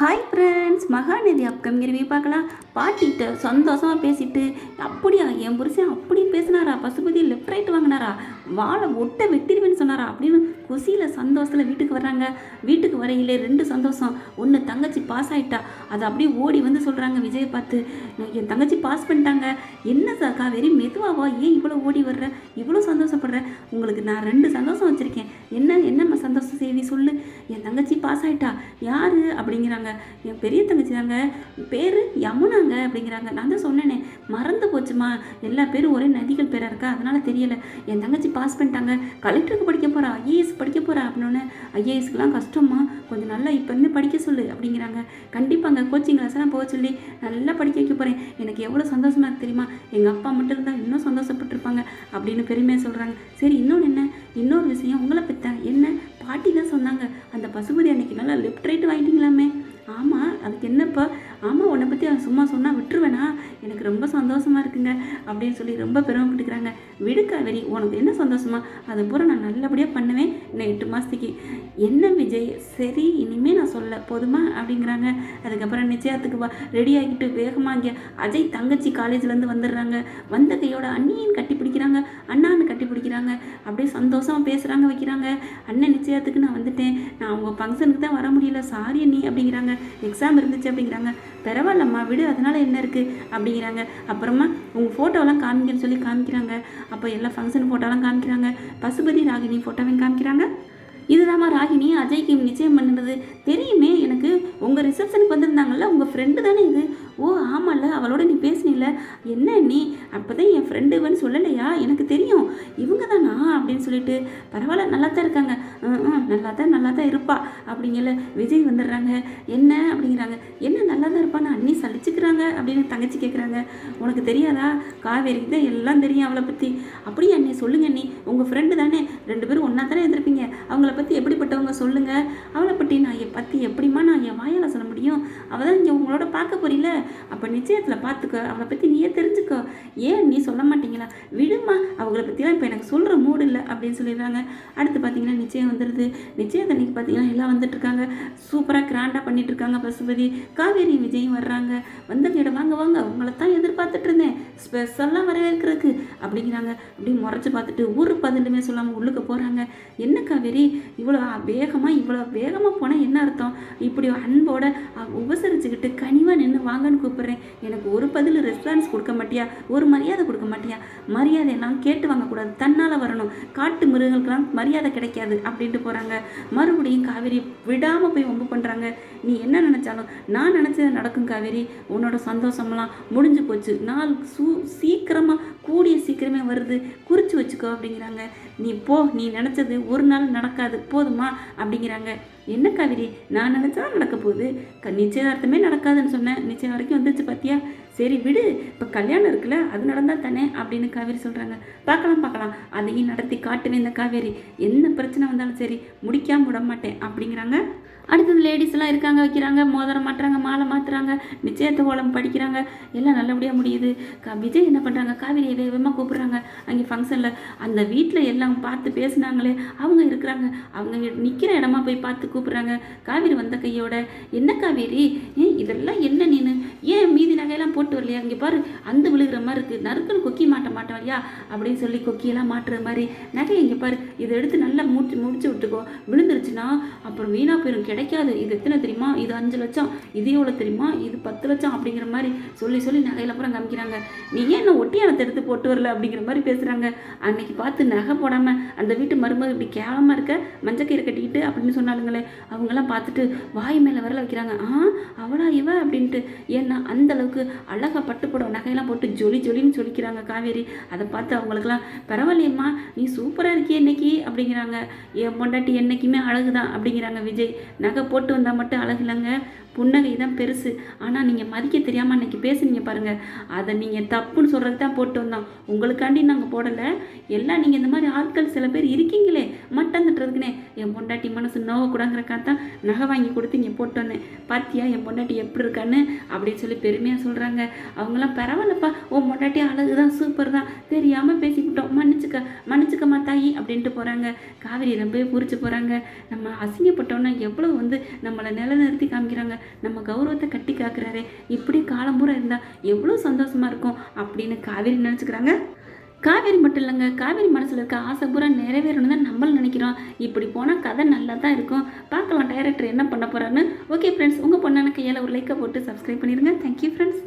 Hi friends Mahanadi upcoming review பார்க்கலாம். பாட்டிகிட்ட சந்தோஷமாக பேசிட்டு அப்படியா என் புருஷன் அப்படி பேசினாரா? பசுபதி லெஃப்ட் ரைட் வாங்கினாரா? வாழை ஒட்டை வெட்டிடுவேன்னு சொன்னாரா? அப்படின்னு குசியில் சந்தோஷத்தில் வீட்டுக்கு வர்றாங்க. வீட்டுக்கு வரையிலே ரெண்டு சந்தோஷம். ஒன்று தங்கச்சி பாஸ் ஆயிட்டா. அதை அப்படியே ஓடி வந்து சொல்கிறாங்க விஜயை பார்த்து. என் தங்கச்சி பாஸ் பண்ணிட்டாங்க. என்ன சார் வெறி மெதுவாவா? ஏன் இவ்வளோ ஓடி வர்ற? இவ்வளோ சந்தோஷப்படுற? உங்களுக்கு நான் ரெண்டு சந்தோஷம் வச்சுருக்கேன். என்ன என்னம்மா சந்தோஷம் செய்தி சொல்லு? என் தங்கச்சி பாஸ் ஆயிட்டா? யார்? அப்படிங்கிறாங்க. என் பெரிய தங்கச்சி தாங்க பேர் யமுனா சொன்னாங்க அப்படிங்கிறாங்க. நான் தான் சொன்னேனே மறந்து போச்சுமா? எல்லா பேரும் ஒரே நதிகள் பேராக இருக்கா? அதனால தெரியல. என் தங்கச்சி பாஸ் பண்ணிட்டாங்க. கலெக்டருக்கு படிக்க போகிறா ஐஏஎஸ் படிக்க போகிறா அப்படின்னு ஐஏஎஸ்க்குலாம் கஷ்டமா கொஞ்சம் நல்லா இப்போ இருந்து படிக்க சொல்லு அப்படிங்கிறாங்க. கண்டிப்பாங்க கோச்சிங் கிளாஸ்லாம் போக சொல்லி நல்லா படிக்க வைக்க போகிறேன் எனக்கு எவ்வளோ சந்தோஷமா இருக்கு தெரியுமா? எங்கள் அப்பா மட்டும் இருந்தால் இன்னும் சந்தோஷப்பட்டிருப்பாங்க அப்படின்னு பெருமையாக சொல்கிறாங்க சரி இன்னொன்று என்ன? இன்னொரு விஷயம் உங்களை பற்றி என்ன? பாட்டி தான் சொன்னாங்க. அந்த பசுபதி அன்னைக்கு நல்லா லெஃப்ட் ரைட் வாங்கிட்டீங்களா? அதுக்கு என்னப்பா? ஆமாம் உன்னை பற்றி அவன் சும்மா சொன்னால் விட்டுருவேனா? எனக்கு ரொம்ப சந்தோஷமாக இருக்குங்க அப்படின்னு சொல்லி ரொம்ப பெருமைப்பட்டுக்கிறாங்க விடு காவேரி உனக்கு என்ன சந்தோஷமா? அதை பூரா நான் நல்லபடியாக பண்ணுவேன் இன்னும் எட்டு மாதத்துக்கு என்ன விஜய்? சரி இனிமேல் நான் சொல்ல போதுமா? அப்படிங்கிறாங்க. அதுக்கப்புறம் நிச்சயத்துக்கு வா ரெடி ஆகிட்டு வேகமாக இங்கே அஜய் தங்கச்சி காலேஜ்லேருந்து வந்துடுறாங்க. வந்த கையோட அண்ணியின் கட்டி பிடிக்கிறாங்க அண்ணான்னு கட்டி பிடிக்கிறாங்க அப்படியே சந்தோஷமாக பேசுகிறாங்க வைக்கிறாங்க. அண்ணன் நிச்சயத்துக்கு நான் வந்துட்டேன். நான் அவங்க ஃபங்க்ஷனுக்கு தான் வர முடியல. சாரி நீ அப்படிங்கிறாங்க. எக்ஸாம் இருந்துச்சு அப்படிங்கிறாங்க. பரவாயில்லம்மா விடு அதனால் என்ன இருக்குது அப்படிங்கிறாங்க. அப்புறமா உங்கள் ஃபோட்டோலாம் காமிங்கன்னு சொல்லி காமிக்கிறாங்க. அப்போ எல்லா ஃபங்க்ஷன் ஃபோட்டோலாம் காமிக்கிறாங்க. பசுபதி ராகினி ஃபோட்டோவையும் காமிக்கிறாங்க. இதுதாம்மா ராகினி அஜய்க்கு நிச்சயம் பண்ணுறது தெரியுமே எனக்கு உங்கள் ரிசப்ஷனுக்கு வந்திருந்தாங்கல்ல உங்கள் ஃப்ரெண்டு தானே இது. ஓ ஆமாம்ல அவளோட நீ பேசினில்ல. என்ன நீ? அப்போ தான் என் ஃப்ரெண்டுவன்னு சொல்லலையா? எனக்கு தெரியும். இவங்க தானா அப்படின்னு சொல்லிட்டு பரவாயில்ல நல்லா தான் இருக்காங்க. ம், ம், நல்லா தான் நல்லா தான் இருப்பா அப்படிங்கல விஜய் வந்துடுறாங்க. என்ன? அப்படிங்கிறாங்க. என்ன நல்லா தான் இருப்பான்னு அண்ணி சலிச்சுக்கிறாங்க அப்படின்னு தங்கச்சி கேட்குறாங்க உனக்கு தெரியாதா? காவேரிக்கு தான் எல்லாம் தெரியும் அவளை பற்றி அப்படியே அண்ணி? சொல்லுங்க அண்ணி. உங்கள் ஃப்ரெண்டு தானே. ரெண்டு பேரும் ஒன்றா தானே இருந்திருப்பீங்க. அவங்கள பற்றி எப்படிப்பட்டவங்க சொல்லுங்கள் அவளை பற்றி நான் என் பற்றி எப்படிம்மா நான் என் வாயால் சொல்ல முடியும்? அவள் தான் இங்கே உங்களோட பார்க்க போறீல அப்போ நிச்சயத்தில் பார்த்துக்க அவளை பற்றி நீயே தெரிஞ்சுக்கோ. ஏன் நீ சொல்ல மாட்டீங்களா? விடுமா அவங்கள பற்றிலாம் இப்போ எனக்கு சொல்கிற மூடு இல்லை அப்படின்னு சொல்லிடுறாங்க. அடுத்து பார்த்தீங்கன்னா நிச்சயம் வந்துடுது நிச்சயத்தை அன்னைக்கு பார்த்தீங்கன்னா எல்லாம் வந்துட்டுருக்காங்க. சூப்பராக கிராண்டாக பண்ணிட்டுருக்காங்க பசுபதி. காவேரி விஜயும் வர்றாங்க. வந்தவங்க வாங்க வாங்க உங்களை தான் எதிர்பார்த்துட்டு இருந்தேன் ஸ்பெஷல்லாம் வரவேற்கிறதுக்கு அப்படிங்கிறாங்க. அப்படி முறைச்சி பார்த்துட்டு ஒரு பதினெட்டுமே சொல்லாமல் உள்ளுக்கு போகிறாங்க என்ன காவேரி? இவ்வளோ வேகமாக இவ்வளோ வேகமாக போனால் என்ன அர்த்தம்? இப்படி அன்போட உபசரிச்சுக்கிட்டு கனிவாக நின்று வாங்க வான்னு கூப்பிட்றேன். எனக்கு ஒரு பதில் ரெஸ்பான்ஸ் கொடுக்க மாட்டியா? ஒரு மரியாதை கொடுக்க மாட்டியா? மரியாதை எல்லாம் கேட்டு வாங்கக்கூடாது. தன்னால் வரணும். காட்டு மிருகங்களுக்கெல்லாம் மரியாதை கிடைக்காது அப்படின்ட்டு போகிறாங்க மறுபடியும் காவேரி விடாமல் போய் ஒம்பு பண்ணுறாங்க நீ என்ன நினச்சாலும் நான் நினச்சது நடக்கும் காவேரி. உன்னோட சந்தோஷமெல்லாம் முடிஞ்சு போச்சு. நாள் சூ சீக்கிரமாக கூடிய சீக்கிரமே வருது. குறித்து வச்சுக்கோ அப்படிங்கிறாங்க. நீ போ நீ நினச்சது ஒரு நாள் நடக்காது. போதுமா அப்படிங்கிறாங்க. என்ன காவேரி? நான் நினச்சா நடக்க போகுது. க நிச்சயதார்த்தமே நடக்காதுன்னு சொன்னேன் நிச்சயம் வரைக்கும் வந்துச்சு பார்த்தியா சரி விடு இப்போ கல்யாணம் இருக்குல்ல அது நடந்தால் தானே அப்படின்னு காவேரி சொல்கிறாங்க பார்க்கலாம் பார்க்கலாம். அதையும் நடத்தி காட்டுவேன் இந்த காவேரி. என்ன பிரச்சனை வந்தாலும் சரி முடிக்காமல் விட மாட்டேன் அப்படிங்கிறாங்க. அடுத்தது லேடிஸ்லாம் இருக்காங்க வைக்கிறாங்க மோதிரம் மாட்டுறாங்க மாலை மாற்றுறாங்க நிச்சயத்தை கோலம் படிக்கிறாங்க. எல்லாம் நல்லபடியாக முடியுது. க விஜய் என்ன பண்ணுறாங்க காவேரியை வேகமாக கூப்பிட்றாங்க. அங்கே ஃபங்க்ஷனில் அந்த வீட்டில் எல்லாம் பார்த்து பேசுனாங்களே அவங்க இருக்கிறாங்க. அவங்க நிற்கிற இடமா போய் பார்த்து கூப்பிட்றாங்க. காவேரி வந்த கையோட என்ன காவேரி? ஏன் இதெல்லாம் என்ன நீனு? ஏன் மீதி நகையெல்லாம் போட்டு வரலையா? இங்கே பாரு அந்த விழுகிற மாதிரி இருக்குது நறுக்குன்னு கொக்கி மாட்ட மாட்டோம்லையா அப்படின்னு சொல்லி கொக்கியெல்லாம் மாட்டுற மாதிரி. நகை இங்கே பாரு இதை எடுத்து நல்லா மூச்சு முடிச்சு விட்டுக்கோ. விழுந்துருச்சுன்னா அப்புறம் வீணாக போயிடும் கிடைக்காது. இது எத்தனை தெரியுமா? இது அஞ்சு லட்சம். இது எவ்வளோ தெரியுமா? இது பத்து லட்சம் அப்படிங்கிற மாதிரி சொல்லி சொல்லி நகையில அப்புறம் காமிக்கிறாங்க. நீ ஏன் என்ன ஒட்டியானத்தை எடுத்து போட்டு வரல அப்படிங்கிற மாதிரி பேசுகிறாங்க அன்னைக்கு பார்த்து நகை போடாமல் அந்த வீட்டு மருமகள் இப்படி கேவலமாக இருக்க? மஞ்சக்கீரை கட்டிக்கிட்டு அப்படின்னு சொன்னாலுங்களே அவங்கெல்லாம் பார்த்துட்டு வாய் மேலே வரல வைக்கிறாங்க. ஆ அவளா இவ? அப்படின்ட்டு. ஏன் அந்த அளவுக்கு அழகாக பட்டுப்படும் நகையெல்லாம் போட்டு ஜொலி ஜொலின்னு சொல்லிக்கிறாங்க காவேரி. அதை பார்த்து அவங்களுக்குலாம் பரவாயில்லையம்மா நீ சூப்பராக இருக்கிய இன்னைக்கு அப்படிங்கிறாங்க. என் பொண்டாட்டி என்றைக்குமே அழகு தான் அப்படிங்கிறாங்க விஜய். நகை போட்டு வந்தால் மட்டும் அழகு இல்லைங்க. புன்னகை தான் பெருசு. ஆனால் நீங்கள் மதிக்க தெரியாமல் அன்னைக்கு பேசுனீங்க பாருங்கள் அதை நீங்கள் தப்புன்னு சொல்கிறது தான் போட்டு வந்தோம். உங்களுக்காண்டி நாங்கள் போடலை. எல்லாம் நீங்கள் இந்த மாதிரி ஆட்கள் சில பேர் இருக்கீங்களே மட்டம் தட்டுறதுக்குனே என் பொண்டாட்டி மனசு நோவக்கூடாங்கிறக்கா தான் நகை வாங்கி கொடுத்து இங்கே போட்டு வந்தேன் பார்த்தியா என் பொண்டாட்டி எப்படி இருக்கான்னு? அப்படி அப்படின்னு சொல்லி பெருமையாக சொல்கிறாங்க அவங்களாம் பரவாயில்லப்பா உன் பொண்டாட்டி அழகு தான் சூப்பர் தான் தெரியாமல் பேசிக்கிட்டோம். மன்னிச்சுக்க மன்னிச்சுக்கம்மா தாயி அப்படின்ட்டு போகிறாங்க காவேரி ரொம்பவே பூரிச்சு போகிறாங்க நம்ம அசிங்கப்பட்டோன்னா எவ்வளோ வந்து நம்மளை நிலைநிறுத்தி காமிக்கிறாங்க. நம்ம கௌரவத்தை கட்டி காக்குறாரு. இப்படி காலம்பூரா இருந்தால் எவ்வளோ சந்தோஷமாக இருக்கும் அப்படின்னு காவேரி நினச்சிக்கிறாங்க. காவேரி மட்டும் இல்லைங்க காவேரி மனசில் இருக்க ஆசை பூரா நிறைவேறணும் தான் நம்மளும் நினைக்கிறோம். இப்படி போனால் கதை நல்லா தான் இருக்கும். பார்க்கலாம் டைரக்டர் என்ன பண்ண போகிறான்னு ஓகே ஃப்ரெண்ட்ஸ் உங்கள் பொண்ணான கையால் ஒரு லைக்கை போட்டு சப்ஸ்கிரைப் பண்ணிடுங்க தேங்க்யூ ஃப்ரெண்ட்ஸ்